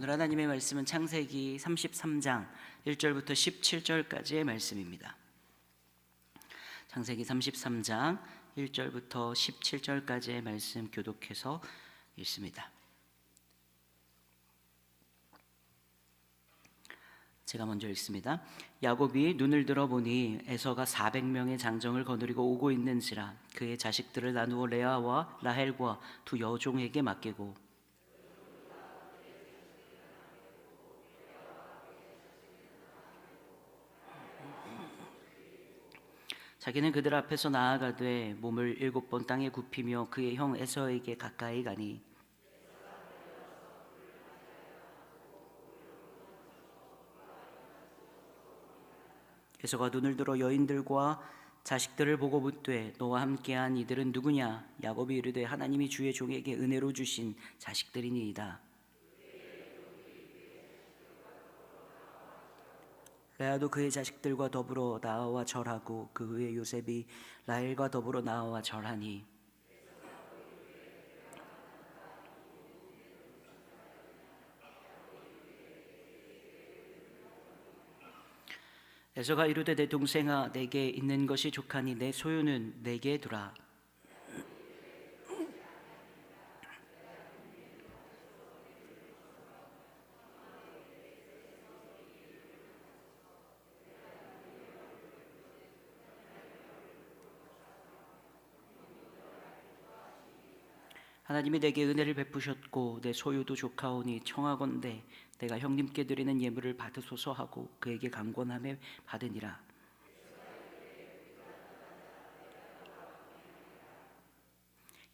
오늘 하나님의 말씀은 창세기 33장 1절부터 17절까지의 말씀입니다. 창세기 33장 1절부터 17절까지의 말씀 교독해서 읽습니다. 제가 먼저 읽습니다. 야곱이 눈을 들어 보니 에서가 400명의 장정을 거느리고 오고 있는지라 그의 자식들을 나누어 레아와 라헬과 두 여종에게 맡기고 자기는 그들 앞에서 나아가되 몸을 일곱 번 땅에 굽히며 그의 형 에서에게 가까이 가니. 에서가 눈을 들어 여인들과 자식들을 보고 묻되 너와 함께한 이들은 누구냐? 야곱이 이르되 하나님이 주의 종에게 은혜로 주신 자식들이니이다 레아도 그의 자식들과 더불어 나아와 절하고 그 후에 요셉이 라헬과 더불어 나아와 절하니. 에서가 이르되 내 동생아 내게 있는 것이 족하니 내 소유는 내게 두라 하나님이 내게 은혜를 베푸셨고 내 소유도 조카오니 청하건대 내가 형님께 드리는 예물을 받으소서 하고 그에게 강권함에 받으니라.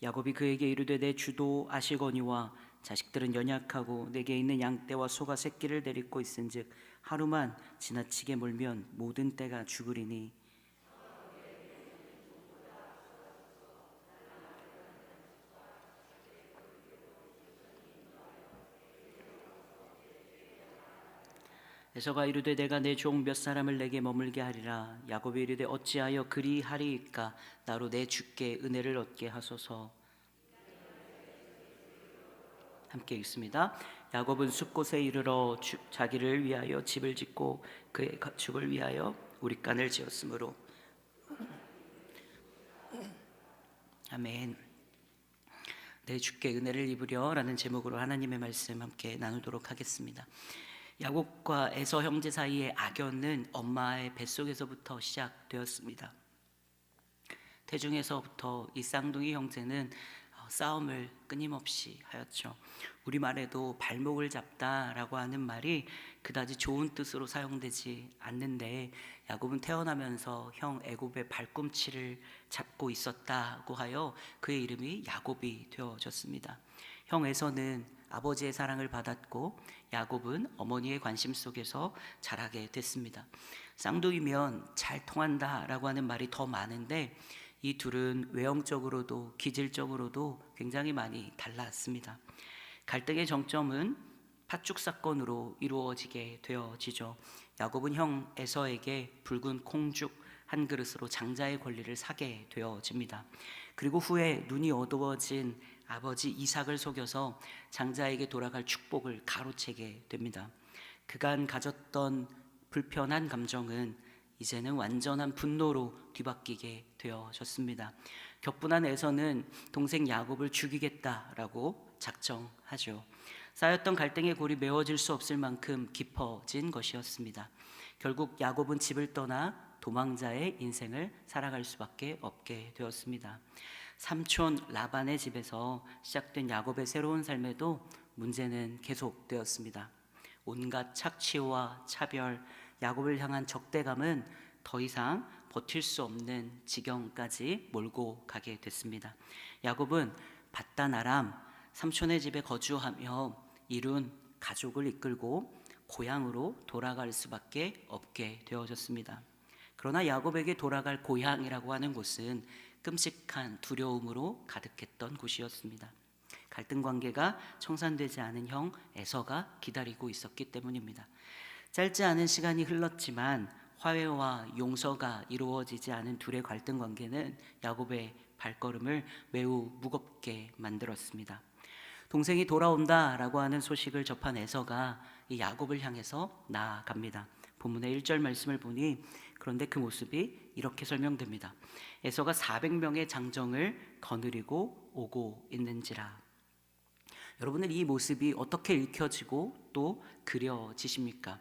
야곱이 그에게 이르되 내 주도 아시거니와 자식들은 연약하고 내게 있는 양떼와 소가 새끼를 데리고 있은즉 하루만 지나치게 몰면 모든 떼가 죽으리니 에서가 이르되 내가 내 종 몇 사람을 내게 머물게 하리라. 야곱이 이르되 어찌하여 그리 하리이까? 나로 내 주께 은혜를 얻게 하소서. 함께 읽습니다. 야곱은 숲곳에 이르러 주- 자기를 위하여 집을 짓고 그의 가축을 위하여 우리간을 지었으므로. 아멘. 내 주께 은혜를 입으려라는 제목으로 하나님의 말씀 함께 나누도록 하겠습니다. 야곱과 에서 형제 사이의 악연은 엄마의 뱃속에서부터 시작되었습니다. 태중에서부터 이 쌍둥이 형제는 어, 싸움을 끊임없이 하였죠. 우리 말에도 발목을 잡다라고 하는 말이 그다지 좋은 뜻으로 사용되지 않는데 야곱은 태어나면서 형 애굽의 발꿈치를 잡고 있었다고 하여 그의 이름이 야곱이 되어졌습니다. 형 에서는 아버지의 사랑을 받았고 야곱은 어머니의 관심 속에서 자라게 됐습니다. 쌍둥이면 잘 통한다라고 하는 말이 더 많은데 이 둘은 외형적으로도 기질적으로도 굉장히 많이 달랐습니다. 갈등의 정점은 팥죽 사건으로 이루어지게 되어지죠. 야곱은 형 에서에게 붉은 콩죽 한 그릇으로 장자의 권리를 사게 되어집니다. 그리고 후에 눈이 어두워진 아버지 이삭을 속여서 장자에게 돌아갈 축복을 가로채게 됩니다. 그간 가졌던 불편한 감정은 이제는 완전한 분노로 뒤바뀌게 되어졌습니다. 격분한 에서는 동생 야곱을 죽이겠다라고 작정하죠. 쌓였던 갈등의 골이 메워질 수 없을 만큼 깊어진 것이었습니다. 결국 야곱은 집을 떠나 도망자의 인생을 살아갈 수밖에 없게 되었습니다. 삼촌 라반의 집에서 시작된 야곱의 새로운 삶에도 문제는 계속되었습니다. 온갖 착취와 차별, 야곱을 향한 적대감은 더 이상 버틸 수 없는 지경까지 몰고 가게 됐습니다. 야곱은 바단 아람 삼촌의 집에 거주하며 이룬 가족을 이끌고 고향으로 돌아갈 수밖에 없게 되어졌습니다. 그러나 야곱에게 돌아갈 고향이라고 하는 곳은 끔찍한 두려움으로 가득했던 곳이었습니다. 갈등 관계가 청산되지 않은 형 에서가 기다리고 있었기 때문입니다. 짧지 않은 시간이 흘렀지만 화해와 용서가 이루어지지 않은 둘의 갈등 관계는 야곱의 발걸음을 매우 무겁게 만들었습니다. 동생이 돌아온다라고 하는 소식을 접한 에서가 이 야곱을 향해서 나아갑니다. 본문의 1절 말씀을 보니 그런데 그 모습이 이렇게 설명됩니다. 에서가 400명의 장정을 거느리고 오고 있는지라. 여러분은 이 모습이 어떻게 읽혀지고 또 그려지십니까?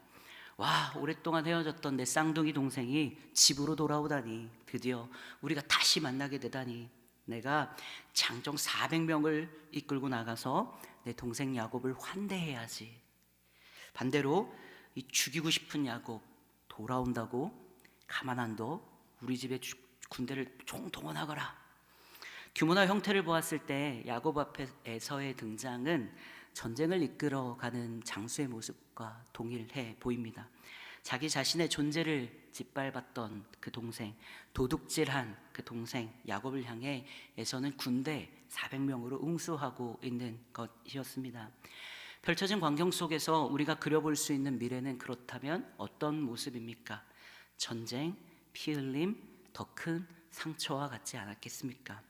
와, 오랫동안 헤어졌던 내 쌍둥이 동생이 집으로 돌아오다니 드디어 우리가 다시 만나게 되다니 내가 장정 400명을 이끌고 나가서 내 동생 야곱을 환대해야지. 반대로 이 죽이고 싶은 야곱 돌아온다고 가만 안 둬. 우리 집에 주- 군대를 총동원하거라. 규모나 형태를 보았을 때 야곱 앞에 에서의 등장은 전쟁을 이끌어가는 장수의 모습과 동일해 보입니다. 자기 자신의 존재를 짓밟았던 그 동생, 도둑질한 그 동생 야곱을 향해 에서는 군대 400명으로 응수하고 있는 것이었습니다. 펼쳐진 광경 속에서 우리가 그려볼 수 있는 미래는 그렇다면 어떤 모습입니까? 전쟁, 피 흘림, 더 큰 상처와 같지 않았겠습니까?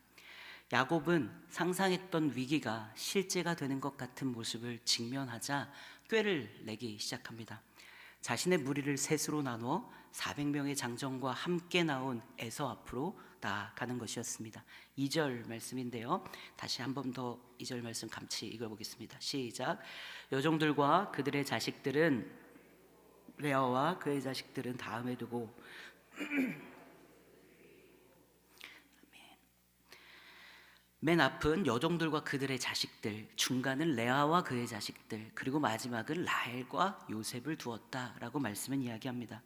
야곱은 상상했던 위기가 실제가 되는 것 같은 모습을 직면하자 꾀를 내기 시작합니다. 자신의 무리를 셋으로 나누어 400명의 장정과 함께 나온 에서 앞으로 나아가는 것이었습니다. 2절 말씀인데요. 다시 한 번 더 2절 말씀 같이 읽어보겠습니다. 시작. 여종들과 그들의 자식들은 레아와 그의 자식들은 다음에 두고 맨 앞은 여종들과 그들의 자식들, 중간은 레아와 그의 자식들, 그리고 마지막은 라헬과 요셉을 두었다라고 말씀은 이야기합니다.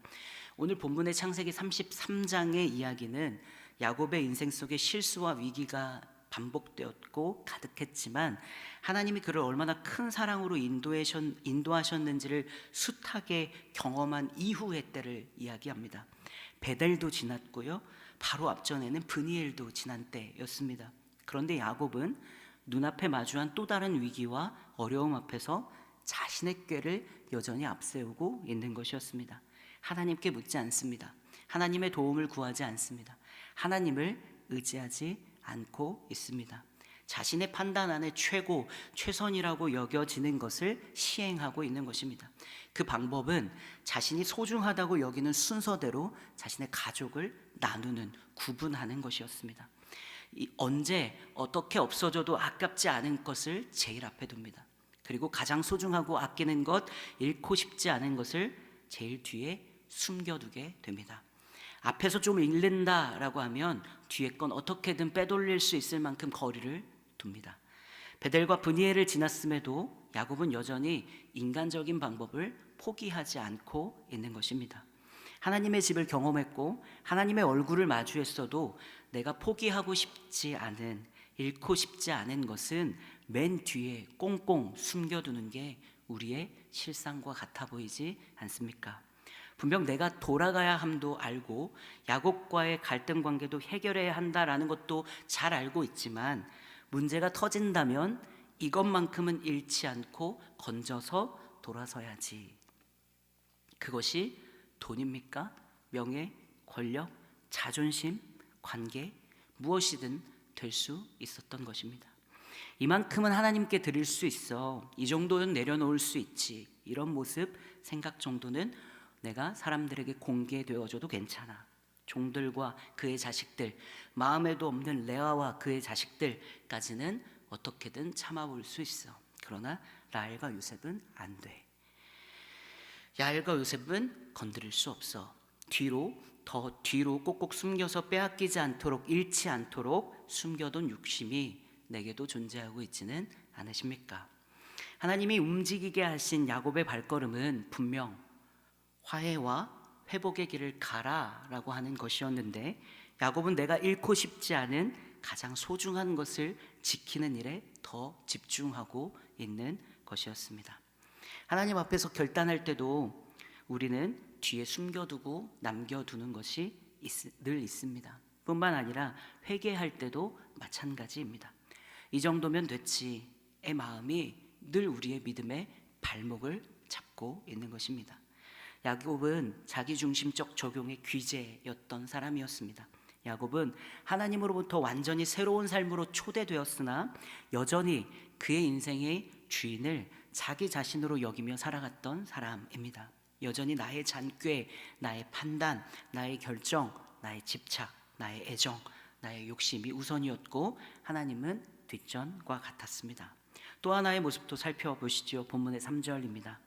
오늘 본문의 창세기 33장의 이야기는 야곱의 인생 속에 실수와 위기가 반복되었고 가득했지만 하나님이 그를 얼마나 큰 사랑으로 인도하셨, 인도하셨는지를 숱하게 경험한 이후의 때를 이야기합니다. 베델도 지났고요. 바로 앞전에는 브니엘도 지난 때였습니다. 그런데 야곱은 눈앞에 마주한 또 다른 위기와 어려움 앞에서 자신의 꾀를 여전히 앞세우고 있는 것이었습니다. 하나님께 묻지 않습니다. 하나님의 도움을 구하지 않습니다. 하나님을 의지하지 않고 있습니다. 자신의 판단 안에 최고, 최선이라고 여겨지는 것을 시행하고 있는 것입니다. 그 방법은 자신이 소중하다고 여기는 순서대로 자신의 가족을 나누는, 구분하는 것이었습니다. 이 언제 어떻게 없어져도 아깝지 않은 것을 제일 앞에 둡니다. 그리고 가장 소중하고 아끼는 것, 잃고 싶지 않은 것을 제일 뒤에 숨겨두게 됩니다. 앞에서 좀 잃는다라고 하면 뒤에 건 어떻게든 빼돌릴 수 있을 만큼 거리를 둡니다. 베델과 브니엘을 지났음에도 야곱은 여전히 인간적인 방법을 포기하지 않고 있는 것입니다. 하나님의 집을 경험했고 하나님의 얼굴을 마주했어도 내가 포기하고 싶지 않은 잃고 싶지 않은 것은 맨 뒤에 꽁꽁 숨겨두는 게 우리의 실상과 같아 보이지 않습니까? 분명 내가 돌아가야 함도 알고 야곱과의 갈등 관계도 해결해야 한다라는 것도 잘 알고 있지만 문제가 터진다면 이것만큼은 잃지 않고 건져서 돌아서야지. 그것이 돈입니까? 명예, 권력, 자존심, 관계 무엇이든 될 수 있었던 것입니다. 이만큼은 하나님께 드릴 수 있어. 이 정도는 내려놓을 수 있지. 이런 모습, 생각 정도는 내가 사람들에게 공개되어줘도 괜찮아. 종들과 그의 자식들, 마음에도 없는 레아와 그의 자식들까지는 어떻게든 참아볼 수 있어. 그러나 라엘과 요셉은 안 돼. 야엘과 요셉은 건드릴 수 없어. 뒤로 더 뒤로 꼭꼭 숨겨서 빼앗기지 않도록 잃지 않도록 숨겨둔 욕심이 내게도 존재하고 있지는 않으십니까? 하나님이 움직이게 하신 야곱의 발걸음은 분명 화해와 회복의 길을 가라라고 하는 것이었는데 야곱은 내가 잃고 싶지 않은 가장 소중한 것을 지키는 일에 더 집중하고 있는 것이었습니다. 하나님 앞에서 결단할 때도 우리는 뒤에 숨겨두고 남겨두는 것이 있, 늘 있습니다. 뿐만 아니라 회개할 때도 마찬가지입니다. 이 정도면 됐지의 마음이 늘 우리의 믿음의 발목을 잡고 있는 것입니다. 야곱은 자기 중심적 적용의 귀재였던 사람이었습니다. 야곱은 하나님으로부터 완전히 새로운 삶으로 초대되었으나 여전히 그의 인생의 주인을 자기 자신으로 여기며 살아갔던 사람입니다. 여전히 나의 잔꾀, 나의 판단, 나의 결정, 나의 집착, 나의 애정, 나의 욕심이 우선이었고 하나님은 뒷전과 같았습니다. 또 하나의 모습도 살펴보시죠. 본문의 3절입니다.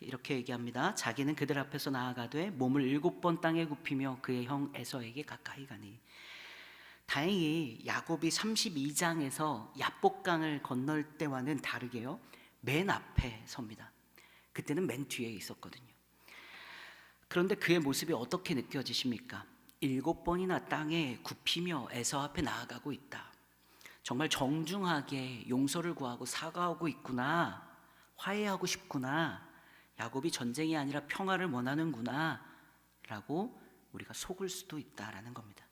이렇게 얘기합니다. 자기는 그들 앞에서 나아가되 몸을 일곱 번 땅에 굽히며 그의 형 에서에게 가까이 가니. 다행히 야곱이 32장에서 야복강을 건널 때와는 다르게요. 맨 앞에 섭니다. 그때는 맨 뒤에 있었거든요. 그런데 그의 모습이 어떻게 느껴지십니까? 일곱 번이나 땅에 굽히며 에서 앞에 나아가고 있다. 정말 정중하게 용서를 구하고 사과하고 있구나. 화해하고 싶구나. 야곱이 전쟁이 아니라 평화를 원하는구나. 라고 우리가 속을 수도 있다라는 겁니다.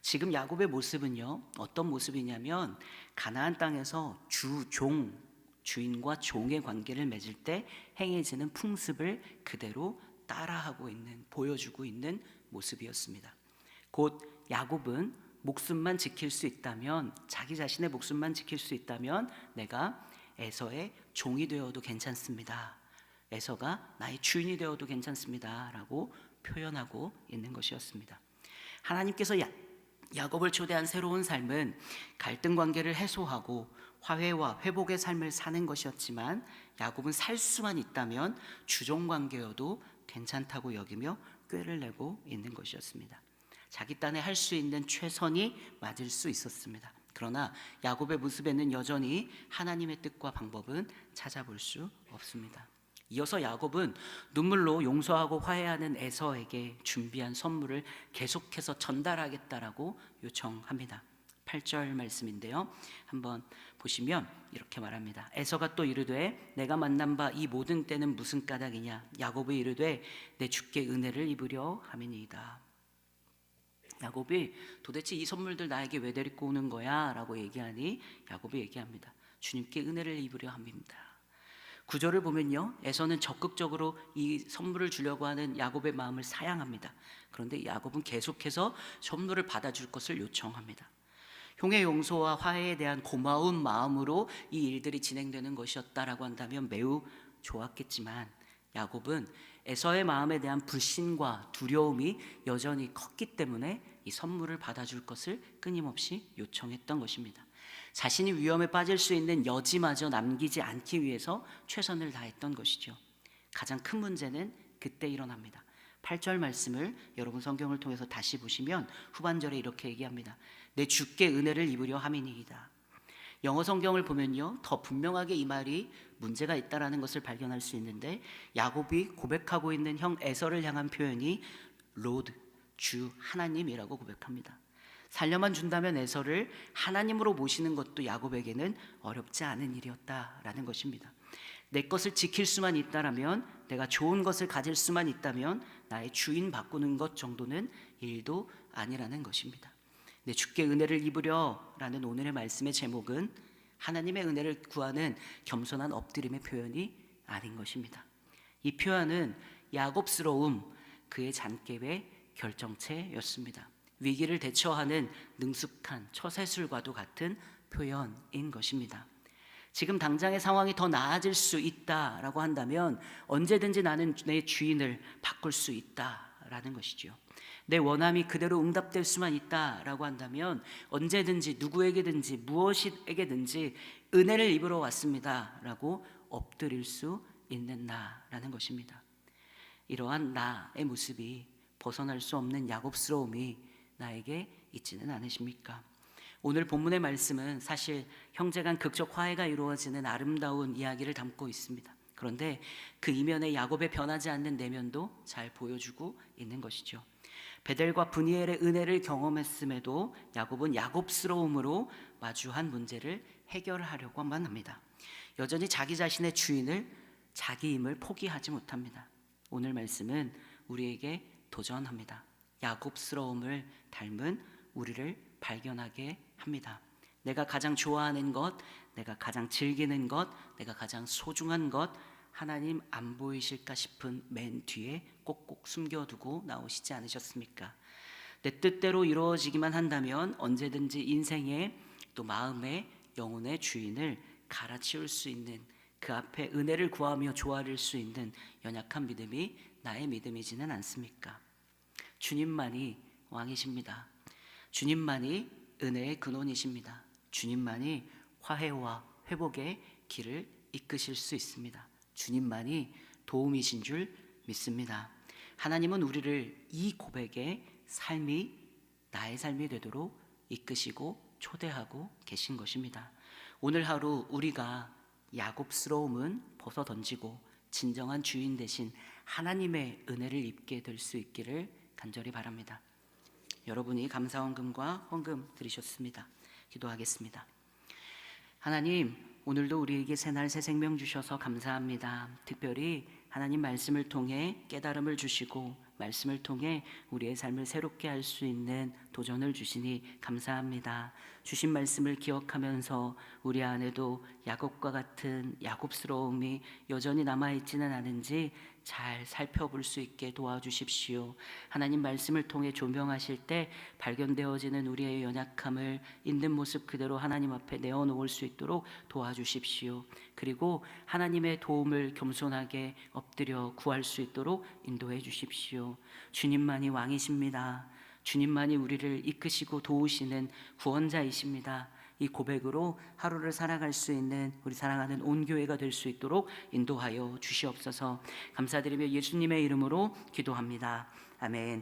지금 야곱의 모습은요. 어떤 모습이냐면 가나안 땅에서 주, 종, 주인과 종의 관계를 맺을 때 행해지는 풍습을 그대로 따라하고 있는 보여주고 있는 모습이었습니다. 곧 야곱은 목숨만 지킬 수 있다면 자기 자신의 목숨만 지킬 수 있다면 내가 에서의 종이 되어도 괜찮습니다. 에서가 나의 주인이 되어도 괜찮습니다 라고 표현하고 있는 것이었습니다. 하나님께서 야, 야곱을 초대한 새로운 삶은 갈등 관계를 해소하고 화해와 회복의 삶을 사는 것이었지만 야곱은 살 수만 있다면 주종 관계여도 괜찮다고 여기며 꾀를 내고 있는 것이었습니다. 자기 딴에 할 수 있는 최선이 맞을 수 있었습니다. 그러나 야곱의 모습에는 여전히 하나님의 뜻과 방법은 찾아볼 수 없습니다. 이어서 야곱은 눈물로 용서하고 화해하는 에서에게 준비한 선물을 계속해서 전달하겠다라고 요청합니다. 8절 말씀인데요. 한번 보시면 이렇게 말합니다. 에서가 또 이르되 내가 만난 바 이 모든 때는 무슨 까닭이냐 야곱이 이르되 내 주께 은혜를 입으려 함이니이다. 야곱이 도대체 이 선물들 나에게 왜 데리고 오는 거야? 라고 얘기하니 야곱이 얘기합니다. 주님께 은혜를 입으려 함입니다. 구절을 보면요. 에서는 적극적으로 이 선물을 주려고 하는 야곱의 마음을 사양합니다. 그런데 야곱은 계속해서 선물을 받아줄 것을 요청합니다. 형의 용서와 화해에 대한 고마운 마음으로 이 일들이 진행되는 것이었다라고 한다면 매우 좋았겠지만 야곱은 에서의 마음에 대한 불신과 두려움이 여전히 컸기 때문에 이 선물을 받아줄 것을 끊임없이 요청했던 것입니다. 자신이 위험에 빠질 수 있는 여지마저 남기지 않기 위해서 최선을 다했던 것이죠. 가장 큰 문제는 그때 일어납니다. 8절 말씀을 여러분 성경을 통해서 다시 보시면 후반절에 이렇게 얘기합니다. 내 주께 은혜를 입으려 함이니이다. 영어 성경을 보면요. 더 분명하게 이 말이 문제가 있다라는 것을 발견할 수 있는데 야곱이 고백하고 있는 형 에서를 향한 표현이 로드 주 하나님이라고 고백합니다. 살려만 준다면 에서를 하나님으로 모시는 것도 야곱에게는 어렵지 않은 일이었다라는 것입니다. 내 것을 지킬 수만 있다라면 내가 좋은 것을 가질 수만 있다면 나의 주인 바꾸는 것 정도는 일도 아니라는 것입니다. 내 주께 은혜를 입으려라는 오늘의 말씀의 제목은 하나님의 은혜를 구하는 겸손한 엎드림의 표현이 아닌 것입니다. 이 표현은 야곱스러움 그의 잔깨의 결정체였습니다. 위기를 대처하는 능숙한 처세술과도 같은 표현인 것입니다. 지금 당장의 상황이 더 나아질 수 있다라고 한다면 언제든지 나는 내 주인을 바꿀 수 있다라는 것이죠. 내 원함이 그대로 응답될 수만 있다라고 한다면 언제든지 누구에게든지 무엇에게든지 은혜를 입으러 왔습니다라고 엎드릴 수 있는 나라는 것입니다. 이러한 나의 모습이 벗어날 수 없는 야곱스러움이 나에게 있지는 않으십니까? 오늘 본문의 말씀은 사실 형제 간 극적 화해가 이루어지는 아름다운 이야기를 담고 있습니다. 그런데 그 이면에 야곱의 변하지 않는 내면도 잘 보여주고 있는 것이죠. 베델과 브니엘의 은혜를 경험했음에도 야곱은 야곱스러움으로 마주한 문제를 해결하려고만 합니다. 여전히 자기 자신의 주인을 자기 힘을 포기하지 못합니다. 오늘 말씀은 우리에게 도전합니다. 야곱스러움을 닮은 우리를 발견하게 합니다. 내가 가장 좋아하는 것, 내가 가장 즐기는 것, 내가 가장 소중한 것, 하나님 안 보이실까 싶은 맨 뒤에 꼭꼭 숨겨두고 나오시지 않으셨습니까? 내 뜻대로 이루어지기만 한다면 언제든지 인생의 또 마음의 영혼의 주인을 갈아치울 수 있는 그 앞에 은혜를 구하며 조아릴 수 있는 연약한 믿음이 나의 믿음이지는 않습니까? 주님만이 왕이십니다. 주님만이 은혜의 근원이십니다. 주님만이 화해와 회복의 길을 이끄실 수 있습니다. 주님만이 도움이신 줄 믿습니다. 하나님은 우리를 이 고백의 삶이 나의 삶이 되도록 이끄시고 초대하고 계신 것입니다. 오늘 하루 우리가 야곱스러움은 벗어 던지고 진정한 주인 대신 하나님의 은혜를 입게 될 수 있기를 간절히 바랍니다. 여러분이 감사 헌금과 헌금 드리셨습니다. 기도하겠습니다. 하나님, 오늘도 우리에게 새날 새 생명 주셔서 감사합니다. 특별히 하나님 말씀을 통해 깨달음을 주시고 말씀을 통해 우리의 삶을 새롭게 할 수 있는 도전을 주시니 감사합니다. 주신 말씀을 기억하면서 우리 안에도 야곱과 같은 야곱스러움이 여전히 남아 있지는 않은지 잘 살펴볼 수 있게 도와주십시오. 하나님 말씀을 통해 조명하실 때 발견되어지는 우리의 연약함을 있는 모습 그대로 하나님 앞에 내어놓을 수 있도록 도와주십시오. 그리고 하나님의 도움을 겸손하게 엎드려 구할 수 있도록 인도해 주십시오. 주님만이 왕이십니다. 주님만이 우리를 이끄시고 도우시는 구원자이십니다. 이 고백으로 하루를 살아갈 수 있는 우리 사랑하는 온 교회가 될 수 있도록 인도하여 주시옵소서. 감사드리며 예수님의 이름으로 기도합니다. 아멘.